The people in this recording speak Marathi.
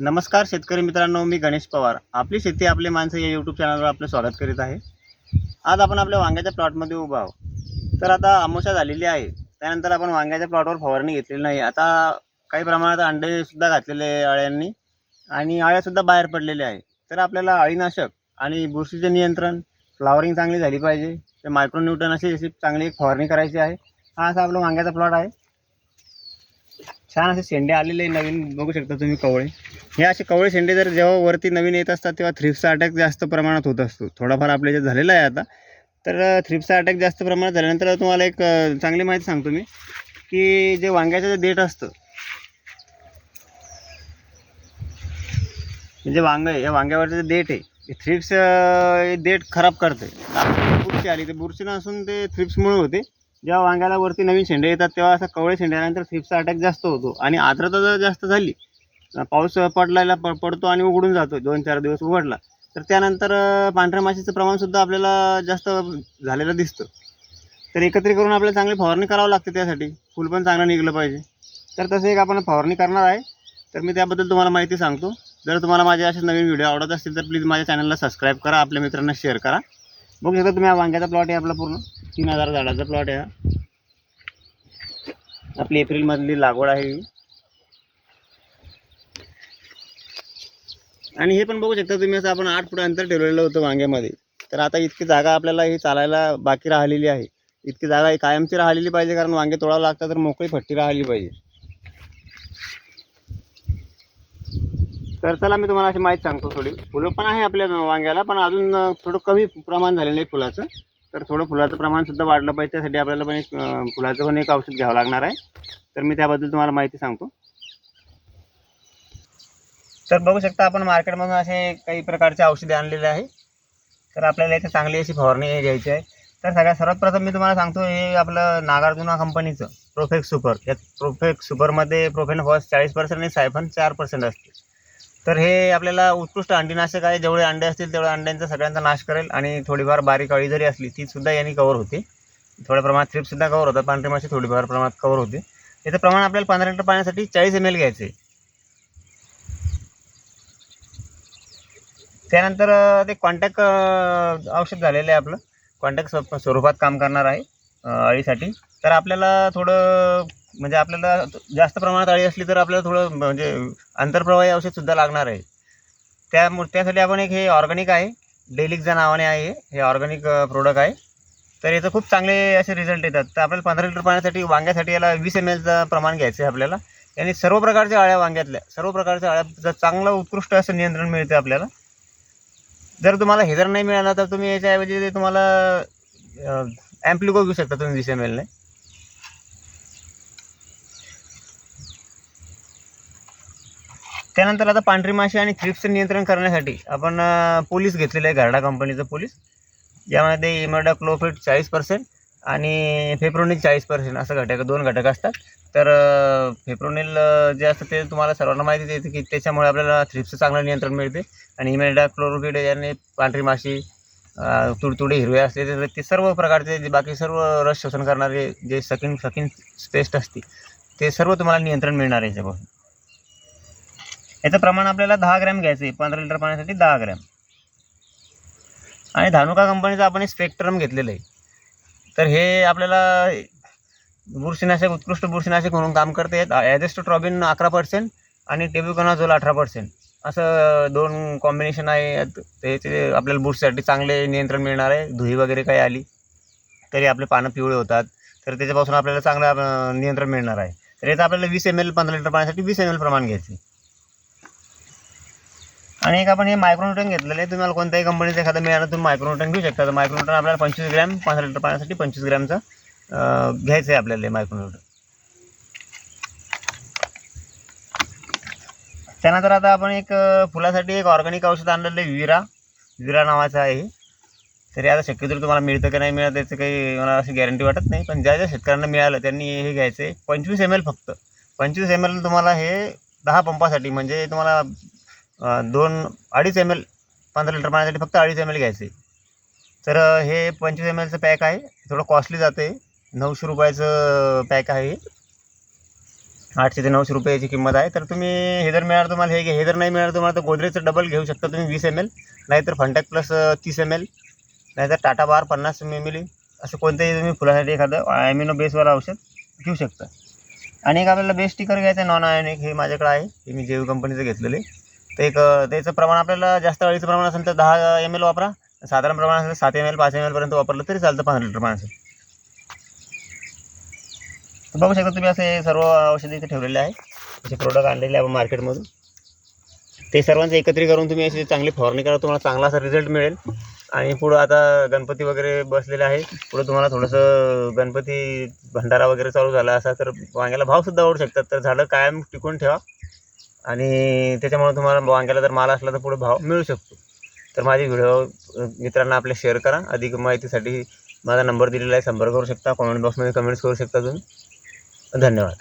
नमस्कार शेतकरी मित्रांनो मी गणेश पवार. आपली शेती आपले माणसं या यूट्यूब चॅनलवर आपलं स्वागत करीत आहे. आज आपण आपल्या वांग्याच्या प्लॉटमध्ये उभा आहोत. तर आता अमोशा झालेली आहे. त्यानंतर आपण वांग्याच्या प्लॉटवर फवारणी घेतलेली नाही. आता काही प्रमाणात अंडेसुद्धा घातलेले आहे अळ्यांनी आणि अळ्यासुद्धा बाहेर पडलेल्या आहे तर आपल्याला अळीनाशक आणि बुरशीचे नियंत्रण फ्लावरिंग चांगली झाली पाहिजे. ते मायक्रोन्यूटन अशी अशी चांगली एक फवारणी करायची आहे. हा असा आपला वांग्याचा प्लॉट आहे. छान असे शेंडे आलेले नवीन बघू शकता तुम्ही कवळे. हे असे कवळे शेंडे जर जेव्हा वरती नवीन येत असतात तेव्हा थ्रिप्सचा अटॅक जास्त प्रमाणात होत असतो. थोडाफार आपल्या जे झालेला आहे आता. तर थ्रिप्सचा अटॅक जास्त प्रमाणात झाल्यानंतर तुम्हाला एक चांगली माहिती सांगतो मी की जे वांग्याचं जे देठ असतं म्हणजे जे वांग आहे या वांग्यावरचं जे देठ आहे ते थ्रिप्स हे देठ खराब करते बुरशी आली ते बुरशी नसून ते थ्रिप्समुळे होते. जेव्हा वांग्याला वरती नवीन शेंडे येतात तेव्हा असं कवळे शेंडे आल्यानंतर अटॅक जास्त होतो. आणि आर्द्रता जर जास्त झाली पाऊस पडलायला प पडतो आणि उघडून जातो दोन चार दिवस उघडला तर त्यानंतर पांढऱ्या माशीचं प्रमाणसुद्धा आपल्याला जास्त झालेलं दिसतं. तर एकत्रित करून आपल्याला चांगली फवारणी करावं लागते त्यासाठी. फुल पण चांगलं निघलं पाहिजे. तर तसं एक आपण फवारणी करणार आहे. तर मी त्याबद्दल तुम्हाला माहिती सांगतो. जर तुम्हाला माझे असे नवीन व्हिडिओ आवडत असतील तर प्लीज माझ्या चॅनलला सबस्क्राईब करा आपल्या मित्रांना शेअर करा. बघू शकता तुम्ही हा वांग्याचा प्लॉट आहे आपला पूर्ण. तीन हजार झाडाचा प्लॉट आहे हा. आपली एप्रिलमधली लागवड आहे आणि हे पण बघू शकता तुम्ही असं आपण आठ फुट अंतर ठेवलेलं होतं वांग्यामध्ये. तर आता इतकी जागा आपल्याला ही चालायला बाकी राहिलेली आहे. इतकी जागा ही कायमची राहिलेली पाहिजे कारण वांगे तोडावं लागतात तर मोकळी फट्टी राहिली पाहिजे. तर चला मी तुम्हाला अशी माहिती सांगतो थोडी. फुलं पण आहे आपल्या वांग्याला पण अजून थोडं कमी प्रमाण झालेलं आहे फुलाचं. तर थोडं फुलाचं प्रमाण सुद्धा वाढलं पाहिजे. त्यासाठी आपल्याला पण एक फुलाचं पण एक औषध घ्यावं लागणार आहे. तर मी त्याबद्दल तुम्हाला माहिती सांगतो. तर बघू शकता आपण मार्केटमधून असे काही प्रकारचे औषधे आणलेले आहे. तर आपल्याला इथे चांगली अशी फवारणी घ्यायची आहे. तर सगळ्यात सर्वात प्रथम मी तुम्हाला सांगतो हे आपलं नागार्जुना कंपनीचं प्रोफेक्स सुपर यात प्रोफेक्स सुपरमध्ये प्रोफेन फॉस चाळीस पर्सेंट आणि सायफन चार पर्सेंट असते तर हे आपल्याला उत्कृष्ट अंडीनाशक आहे. जेवढे अंडे असतील तेवढ्या अंड्यांचा सगळ्यांचा नाश करेल आणि थोडीफार बारीक अळी जरी असली ती सुद्धा यांनी कवर होते. थोड्या प्रमाणात थ्रिपसुद्धा कवर होतात. पांढरी माशी थोडीफार प्रमाणात कवर होते. याचं प्रमाण आपल्याला पंधरा लिटर पाण्यासाठी चाळीस एम एल घ्यायचं आहे त्यानंतर ते कॉन्टॅक्ट औषध झालेलं आहे आपलं. कॉन्टॅक्ट स्व स्वरूपात काम करणार आहे अळीसाठी. तर आपल्याला थोडं म्हणजे आपल्याला जास्त प्रमाणात अळी असली तर आपल्याला थोडं म्हणजे आंतरप्रवाही औषधसुद्धा लागणार आहे. त्यामुळे त्यासाठी आपण एक हे ऑर्गॅनिक आहे डेलिकच्या नावाने आहे हे. हे ऑर्गॅनिक प्रोडक्ट आहे. तर याचं खूप चांगले असे रिझल्ट येतात. तर आपल्याला पंधरा लिटर पाण्यासाठी वांग्यासाठी याला वीस एम एलचं प्रमाण घ्यायचं आहे आपल्याला. आणि सर्व प्रकारच्या अळ्या वांग्यातल्या सर्व प्रकारच्या अळ्या चांगलं उत्कृष्ट असं नियंत्रण मिळते आपल्याला. जर तुम्हाला हे जर नाही मिळालं तर तुम्ही याच्याऐवजी तुम्हाला ॲम्प्लिको घेऊ शकता तुम्ही वीस एम एलने त्यानंतर आता पांढरी माशी आणि थ्रिप्सचं नियंत्रण करण्यासाठी आपण पोलीस घेतलेलं आहे घरडा कंपनीचं पोलीस. यामध्ये इमोडाक्लोफिट चाळीस पर्सेंट आणि फेप्रोनिल चाळीस पर्सेंट असं घटक दोन घटक असतात. तर फेप्रोनिल जे असतं ते तुम्हाला सर्वांना माहिती देते की त्याच्यामुळे आपल्याला थ्रिप्सचं चांगलं नियंत्रण मिळते. आणि इमोडाक्लोरोफिट याने पांढरी माशी तुडतुडे हिरवे असते ते- ते सर्व प्रकारचे जे बाकी सर्व रस शोषण करणारे जे सकिन सकिन पेस्ट असते ते सर्व तुम्हाला नियंत्रण मिळणार आहे याच्यापासून. याचं प्रमाण आपल्याला दहा ग्रॅम घ्यायचं आहे. पंधरा लिटर पाण्यासाठी दहा ग्रॅम. आणि धानुका कंपनीचं आपण स्पेक्ट्रम घेतलेलं आहे. तर हे आपल्याला बुरशीनाशक उत्कृष्ट बुरशीनाशक म्हणून काम करते. ॲजेस्टोट्रॉबिन अकरा पर्सेंट आणि टेब्युकॉनाझोल अठरा पर्सेंट असं दोन कॉम्बिनेशन आहे. त्याचे आपल्याला बुरशीसाठी चांगले नियंत्रण मिळणार आहे. धुई वगैरे काही आली तरी आपले पानं पिवळे होतात. तर त्याच्यापासून आपल्याला चांगलं नियंत्रण मिळणार आहे. तर याचं आपल्याला वीस एम एल पंधरा लिटर पाण्यासाठी वीस एम एल प्रमाण घ्यायचे आणि एक आपण हे मायक्रोन्यूटन घेतलेलं आहे. तुम्हाला कोणत्याही कंपनीचं एखादं मिळालं तुम्ही मायक्रोन्यूटन घेऊ शकता. तर मायक्रोन्यूटन आपल्याला पंचवीस ग्रॅम पाच लिटर पाण्यासाठी पंचवीस ग्रॅमचं घ्यायचं आहे आपल्याला हे मायक्रोन्यूटन त्यानंतर आता आपण एक फुलासाठी एक ऑर्गॅनिक औषध आणलेलं आहे विरा. विरा नावाचं आहे तरी आता शक्यतो तुम्हाला मिळतं की नाही मिळत त्याचं काही मला अशी गॅरंटी वाटत नाही. पण ज्या ज्या शेतकऱ्यांना मिळालं त्यांनी हे घ्यायचं आहे पंचवीस एम एल फक्त. पंचवीस एम एल तुम्हाला हे दहा पंपासाठी म्हणजे तुम्हाला दोन अडीच एम एल पंधरा लिटर पाण्यासाठी फक्त अडीच एम एल घ्यायचे. तर हे पंचवीस एम एलचं पॅक आहे. थोडं कॉस्टली जाते नऊशे रुपयाचं पॅक आहे. आठशे ते नऊशे रुपयाची किंमत आहे. तर तुम्ही हे जर मिळालं तुम्हाला हे घ्या हे जर नाही मिळालं तुम्हाला तर गोदरेजचं डबल घेऊ शकता तुम्ही वीस एम एल नाहीतर फंटॅक प्लस तीस एम एल नाहीतर टाटा बार पन्नास एम एल असं कोणतंही तुम्ही फुलासाठी एखादं ॲमिनो बेसवाला औषध घेऊ शकता. आणि एक आपल्याला बेस्ट स्टिकर घ्यायचं आहे नॉन आयोनिक हे माझ्याकडे आहे. हे मी जेवी कंपनीचं घेतलेलं ते एक त्याचं प्रमाण आपल्याला जास्त अळीचं प्रमाण असेल तर दहा एम एल वापरा. साधारण प्रमाण असेल तर सात एम एल पाच एम एलपर्यंत वापरलं तरी चालतं पंधरा लिटर पाण्याचं तर बघू शकता तुम्ही असे सर्व औषधं इथे ठेवलेले आहे असे प्रोडक्ट आणलेले आहे आपण मार्केटमधून ते सर्वांचं एकत्रित करून तुम्ही अशी चांगली फवारणी करा तुम्हाला चांगला असा रिझल्ट मिळेल. आणि पुढं आता गणपती वगैरे बसलेले आहे पुढं तुम्हाला थोडंसं गणपती भंडारा वगैरे चालू झाला असा तर वांग्याला भावसुद्धा वाढू शकतात. तर झाडं कायम टिकून ठेवा. आणि त्याच्यामुळे तुम्हाला वांग्याला जर माल असला तर पुढे भाव मिळू शकतो. तर माझे व्हिडिओ मित्रांना आपले शेअर करा. अधिक माहितीसाठी माझा नंबर दिलेला आहे. संपर्क करू शकता. कॉमेंट बॉक्समध्ये कमेंट्स करू शकता तुम्ही. धन्यवाद.